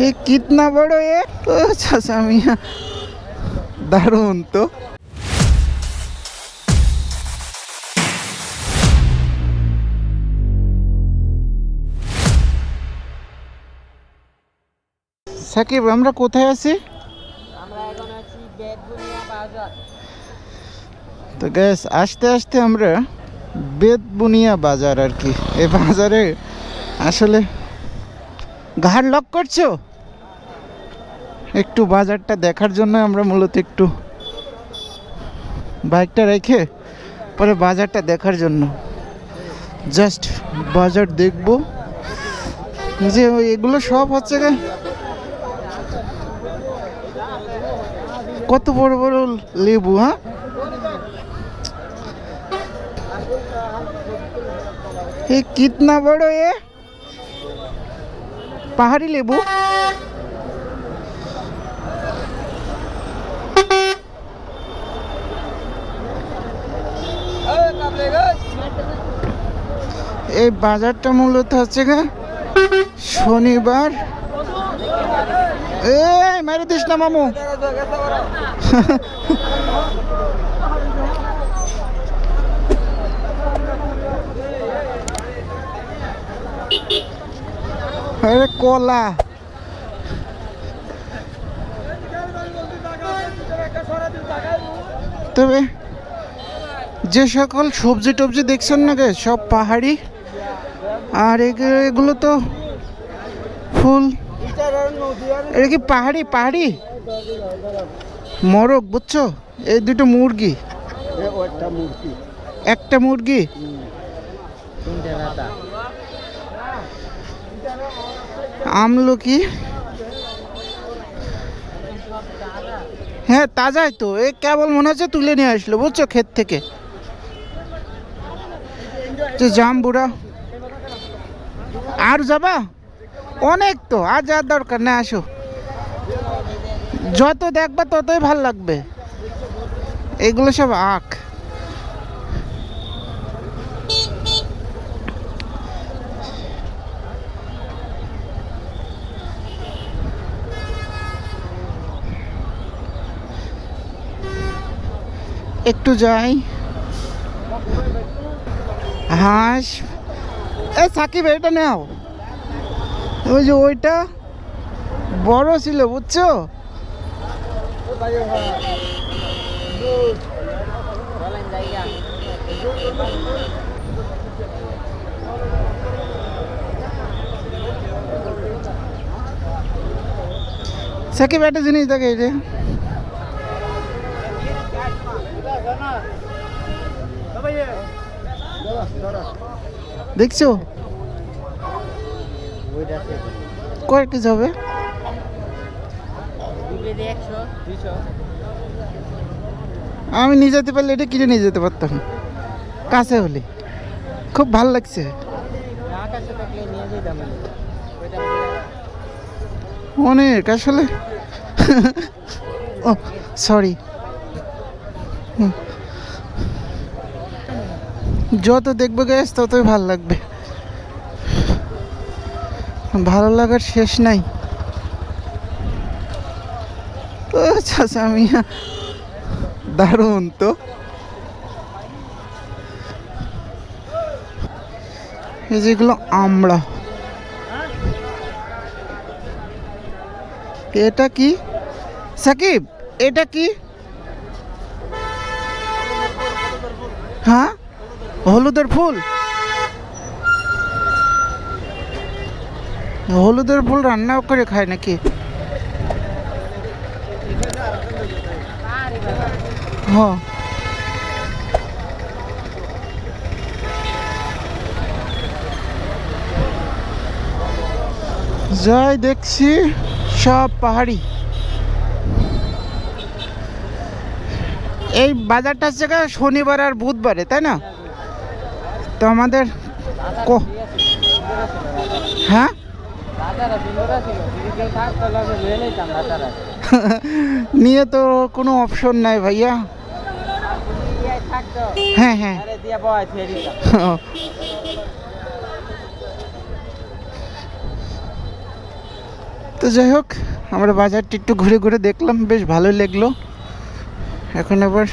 ये कितना बड़ो ये ओ चाचा मिया দারুণ তো সাকিব আমরা কোথায় আছি আমরা এখন আছি বেদবুনিয়া বাজার তো গ্যাস আস্তে আস্তে আমরা বেদবুনিয়া বাজার আর কি এই বাজারে আসলে ঘাড় লক করছো একটু বাজারটা দেখার জন্য আমরা মূলত একটু বাইকটা রেখে পরে বাজারটা দেখার জন্য জাস্ট বাজার দেখবো যে ওই এগুলো সব হচ্ছে গা কত বড় বড় লেবু হ্যাঁ ये कितना बड़ो ये पहाड़ी लेबू এই বাজারটা মূলত হচ্ছে গা শনিবার। এই, মেরে দিস না মামু। আরে কলা। তবে যে সকল সবজি টবজি দেখছেন না সব পাহাড়ি। আর এগুলো- তো ফুল। এটা কি পাহাড়ি পাহাড়ি? মরক, বুঝছ? এই দুটো মুরগি। একটা মুরগি? আমলকি? হ্যাঁ তাজাই তো। এ কেবল মনে হচ্ছে তুলে নিয়ে আসলো, বুঝছ, ক্ষেত থেকে। যে জামবুড়া আর যাবা? অনেক তো, আর যাওয়ার দরকার না, আসো। যত দেখবা ততই ভালো লাগবে। এগুলো সব আখ একটু যাই। হাঁস এ সাকিব, এটা নাও। ওই যে ওইটা বড় ছিল, বুঝছ? সাকিব, একটা জিনিস দেখে এই যে। দেখছ? কয় হবে কেজি দুইশো আমি নিয়ে যেতে পারলে এটা কিনে নিয়ে যেতে পারতাম। কাছে হলে। খুব ভালো লাগছে। অনেক, আসলে। ও সরি যত দেখবে গ্যাস ততই ভালো লাগবে। ভালো লাগার শেষ নাই। মিয়া, দারুণ তো। যেগুলো আমড়া এটা কি? সাকিব, এটা কি? হ্যাঁ? হলুদের ফুল? হলুদের ফুল রান্না করে খায় নাকি? হ্যাঁ। যাই দেখছি, সব পাহাড়ি। এই বাজারটা হচ্ছে শনিবার আর বুধবারে, তাই না? তো আমাদের হ্যাঁ? নিয়ে তো কোনো অপশন নাই ভাইয়া। ইয়ে হ্যাঁ হ্যাঁ। তো যাই হোক, আমরা বাজারটি একটু ঘুরে ঘুরে দেখলাম, বেশ ভালোই লাগল। এখন আবার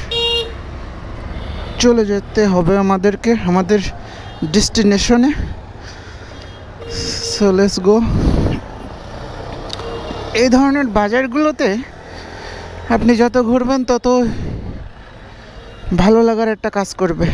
চলে যেতে হবে আমাদেরকে, আমাদের ডেস্টিনেশনে সো গো এই ধরনের বাজারগুলোতে আপনি যত ঘুরবেন, তত ভালো লাগার একটা কাজ করবে।